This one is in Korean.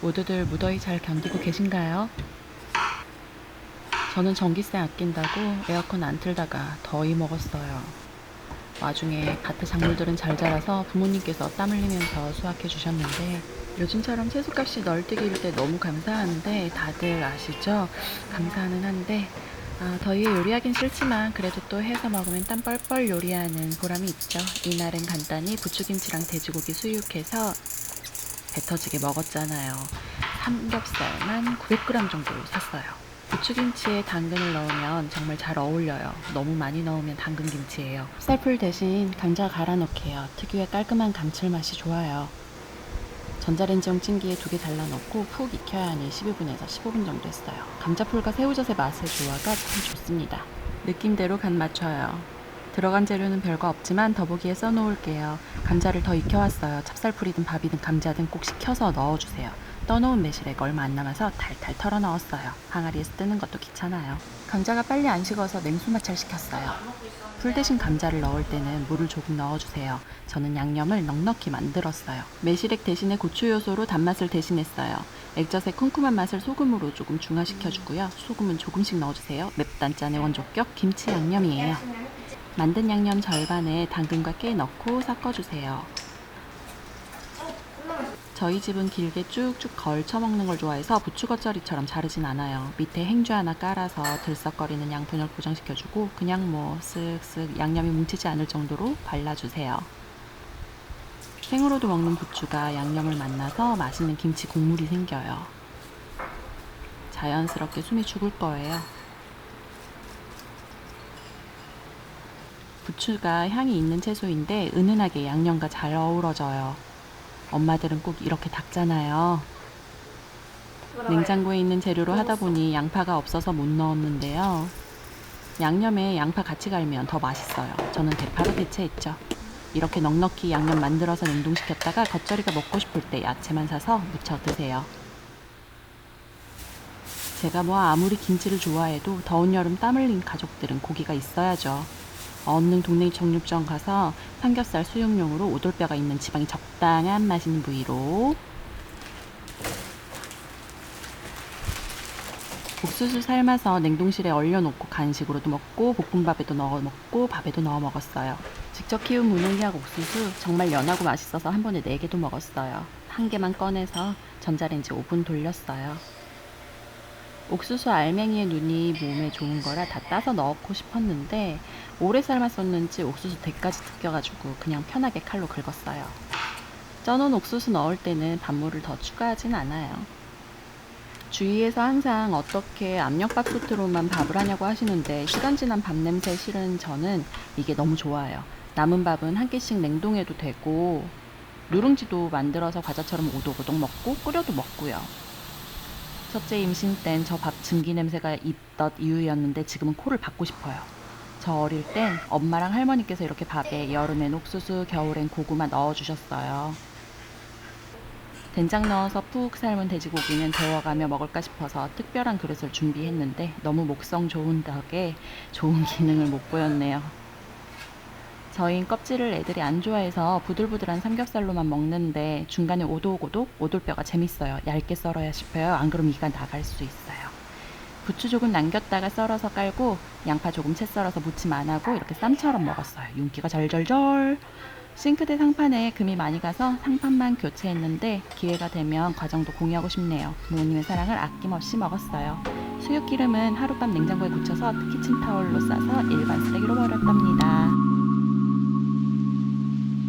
모두들 무더위 잘 견디고 계신가요? 저는 전기세 아낀다고 에어컨 안 틀다가 더위 먹었어요. 와중에 밭에 작물들은 잘 자라서 부모님께서 땀 흘리면서 수확해 주셨는데 요즘처럼 채소값이 널뛰기일 때 너무 감사한데 다들 아시죠? 감사는 한데 아, 더위에 요리하긴 싫지만 그래도 또 해서 먹으면 땀 뻘뻘 요리하는 보람이 있죠. 이날은 간단히 부추김치랑 돼지고기 수육해서 배 터지게 먹었잖아요. 삼겹살만 900g 정도 샀어요. 부추김치에 당근을 넣으면 정말 잘 어울려요. 너무 많이 넣으면 당근김치예요. 쌀풀 대신 감자 갈아 넣게요. 특유의 깔끔한 감칠맛이 좋아요. 전자레인지용 찜기에 두 개 잘라 넣고 푹 익혀야 하니 12분에서 15분 정도 했어요. 감자풀과 새우젓의 맛의 조화가 참 좋습니다. 느낌대로 간 맞춰요. 들어간 재료는 별거 없지만 더보기에 써놓을게요. 감자를 더 익혀왔어요. 찹쌀풀이든 밥이든 감자든 꼭 식혀서 넣어주세요. 떠놓은 매실액 얼마 안 남아서 탈탈 털어 넣었어요. 항아리에서 뜨는 것도 귀찮아요. 감자가 빨리 안 식어서 냉수 마찰 시켰어요. 풀 대신 감자를 넣을 때는 물을 조금 넣어주세요. 저는 양념을 넉넉히 만들었어요. 매실액 대신에 고추 요소로 단맛을 대신했어요. 액젓의 쿰쿰한 맛을 소금으로 조금 중화시켜주고요. 소금은 조금씩 넣어주세요. 맵단짠의 원조격 김치 양념이에요. 만든 양념 절반에 당근과 깨 넣고 섞어주세요. 저희 집은 길게 쭉쭉 걸쳐 먹는 걸 좋아해서 부추겉절이처럼 자르진 않아요. 밑에 행주 하나 깔아서 들썩거리는 양푼을 고정시켜주고 그냥 뭐 쓱쓱 양념이 뭉치지 않을 정도로 발라주세요. 생으로도 먹는 부추가 양념을 만나서 맛있는 김치 국물이 생겨요. 자연스럽게 숨이 죽을 거예요. 부추가 향이 있는 채소인데 은은하게 양념과 잘 어우러져요. 엄마들은 꼭 이렇게 닦잖아요. 냉장고에 있는 재료로 하다 보니 양파가 없어서 못 넣었는데요. 양념에 양파 같이 갈면 더 맛있어요. 저는 대파로 대체했죠. 이렇게 넉넉히 양념 만들어서 냉동시켰다가 겉절이가 먹고 싶을 때 야채만 사서 무쳐 드세요. 제가 뭐 아무리 김치를 좋아해도 더운 여름 땀 흘린 가족들은 고기가 있어야죠. 얻는 동네 정육점 가서 삼겹살 수육용으로 오돌뼈가 있는 지방이 적당한 맛있는 부위로 옥수수 삶아서 냉동실에 얼려놓고 간식으로도 먹고 볶음밥에도 넣어 먹고 밥에도 넣어 먹었어요. 직접 키운 무농약 옥수수 정말 연하고 맛있어서 한 번에 4개도 먹었어요. 한 개만 꺼내서 전자레인지 5분 돌렸어요. 옥수수 알맹이의 눈이 몸에 좋은 거라 다 따서 넣고 싶었는데 오래 삶았었는지 옥수수 대까지 뜯겨가지고 그냥 편하게 칼로 긁었어요. 쪄놓은 옥수수 넣을 때는 밥물을 더 추가하진 않아요. 주위에서 항상 어떻게 압력밥솥으로만 밥을 하냐고 하시는데 시간 지난 밥 냄새 싫은 저는 이게 너무 좋아요. 남은 밥은 한 끼씩 냉동해도 되고 누룽지도 만들어서 과자처럼 오독오독 먹고 끓여도 먹고요. 첫째 임신 땐 저 밥 증기 냄새가 있던 이유였는데 지금은 코를 박고 싶어요. 저 어릴 땐 엄마랑 할머니께서 이렇게 밥에 여름엔 옥수수, 겨울엔 고구마 넣어주셨어요. 된장 넣어서 푹 삶은 돼지고기는 데워가며 먹을까 싶어서 특별한 그릇을 준비했는데 너무 목성 좋은 덕에 좋은 기능을 못 보였네요. 저흰 껍질을 애들이 안 좋아해서 부들부들한 삼겹살로만 먹는데 중간에 오독오독 오돌뼈가 재밌어요. 얇게 썰어야 싶어요. 안 그럼 이가 나갈 수 있어요. 부추 조금 남겼다가 썰어서 깔고 양파 조금 채 썰어서 무침 안 하고 이렇게 쌈처럼 먹었어요. 윤기가 절절절. 싱크대 상판에 금이 많이 가서 상판만 교체했는데 기회가 되면 과정도 공유하고 싶네요. 부모님의 사랑을 아낌없이 먹었어요. 수육 기름은 하룻밤 냉장고에 굳혀서 키친타올로 싸서 일반 쓰레기로 버렸답니다.